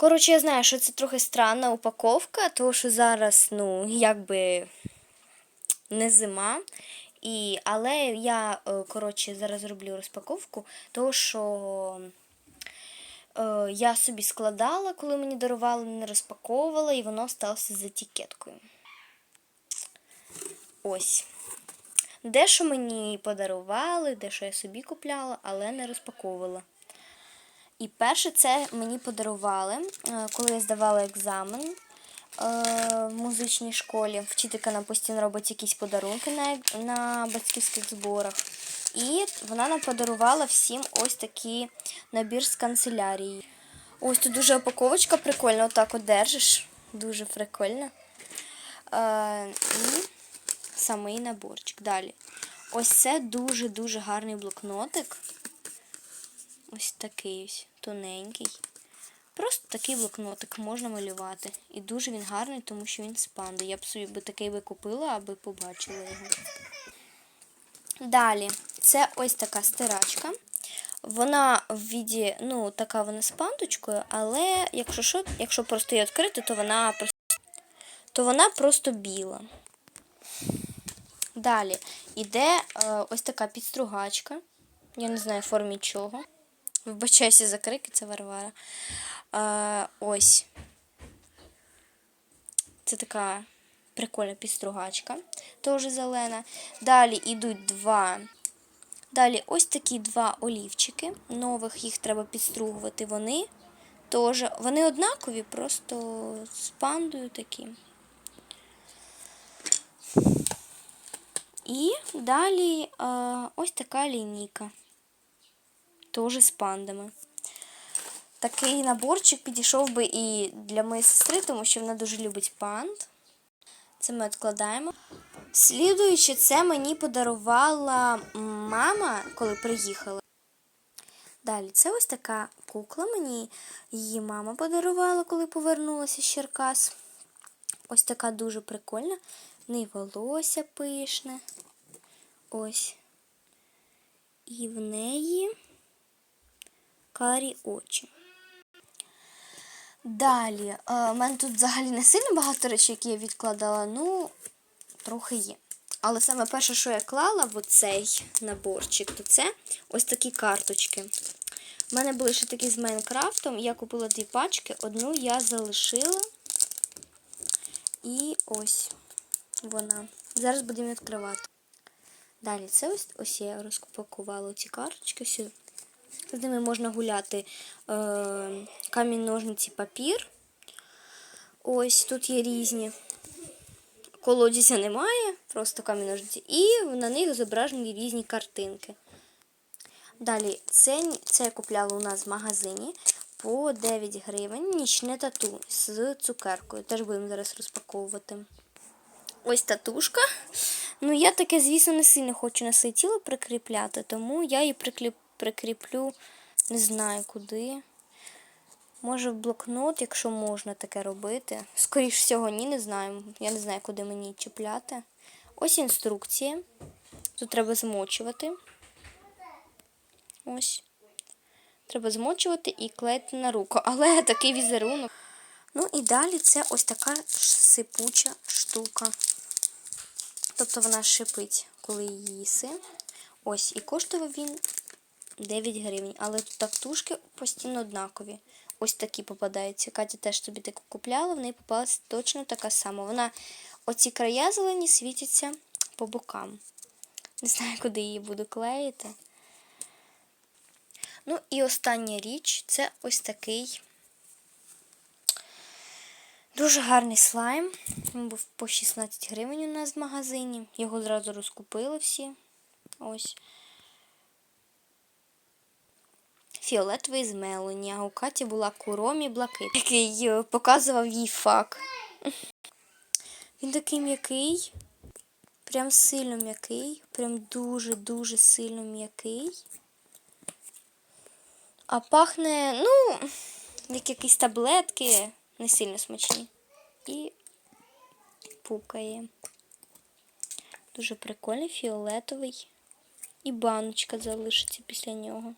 Коротше, я знаю, що це трохи странна упаковка, тому що зараз, ну, якби не зима. І, але я, е, коротше, зараз роблю розпаковку, тому що е, я собі складала, коли мені дарували, не розпаковувала, і воно сталося з етикеткою. Ось. Дещо мені подарували, дещо я собі купляла, але не розпаковувала. І перше це мені подарували, е, коли я здавала екзамен е, в музичній школі. Вчителька нам постійно робить якісь подарунки на, на батьківських зборах. І вона нам подарувала всім ось такий набір з канцелярії. Ось тут дуже упаковочка прикольна, отак от держиш. Дуже прикольно. Е, і самий наборчик. Далі. Ось це дуже-дуже гарний блокнотик. Ось такий ось тоненький. Просто такий блокнотик можна малювати. І дуже він гарний, тому що він з. Я б собі би такий би купила, аби побачила його. Далі, це ось така стирачка. Вона в віді, ну, така вона з пандочкою, але якщо що, якщо просто її відкрити, то вона просто, то вона просто біла. Далі іде е, ось така підстругачка. Я не знаю в формі чого. Вибачаюся за крики, це Варвара. Е, ось. Це така прикольна підстругачка, теж зелена. Далі йдуть два. Далі ось такі два олівчики нових, їх треба підстругувати. Вони теж. Вони однакові, просто з пандою такі. І далі ось така лінійка. Теж з пандами. Такий наборчик підійшов би і для моєї сестри, тому що вона дуже любить панд. Це ми відкладаємо. Слідуючи, це мені подарувала мама, коли приїхала. Далі, це ось така кукла. Мені її мама подарувала, коли повернулася з Черкас. Ось така дуже прикольна. В неї волосся пишне. Ось. І в неї карі очі. Далі, у мене тут взагалі не сильно багато речей, які я відкладала, ну, трохи є. Але саме перше, що я клала в оцей наборчик, то це ось такі карточки. У мене були ще такі з Майнкрафтом. Я купила дві пачки, одну я залишила. І ось вона. Зараз будемо відкривати. Далі, це ось ось я розпакувала ці карточки. Ось з ними можна гуляти е, камінь, ножниці, папір. Ось тут є різні. Колодязя немає, просто камінь ножниці. І на них зображені різні картинки. Далі, це, це я купляла у нас в магазині по 9 гривень. Нічне тату з цукеркою. Теж будемо зараз розпаковувати. Ось татушка. Ну, я таке, звісно, не сильно хочу на своє тіло прикріпляти, тому я її прикліп, прикріплю, не знаю куди. Може в блокнот, якщо можна таке робити. Скоріше всього, ні, не знаю. Я не знаю, куди мені чіпляти. Ось інструкція. Тут треба змочувати. Ось. Треба змочувати і клеїти на руку. Але такий візерунок. Ну і далі це ось така сипуча штука. Тобто вона шипить, коли її їси. Ось, і коштував він 9 гривень. Але тут тактушки постійно однакові. Ось такі попадаються. Катя теж собі таку купляла, в неї попалася точно така сама. Вона, оці края зелені світяться по бокам. Не знаю, куди її буду клеїти. Ну, і остання річ це ось такий дуже гарний слайм. Він був по 16 гривень у нас в магазині. Його зразу розкупили всі. Ось. Фіолетовий з Мелоні, а у Каті була куромі блакит, який е, показував їй фак. Він такий м'який, прям сильно м'який, прям дуже-дуже сильно м'який. А пахне, ну, як якісь таблетки, не сильно смачні. І пукає. Дуже прикольний, фіолетовий. І баночка залишиться після нього.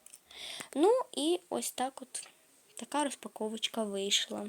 Ну, і ось так от Така розпаковочка вийшла.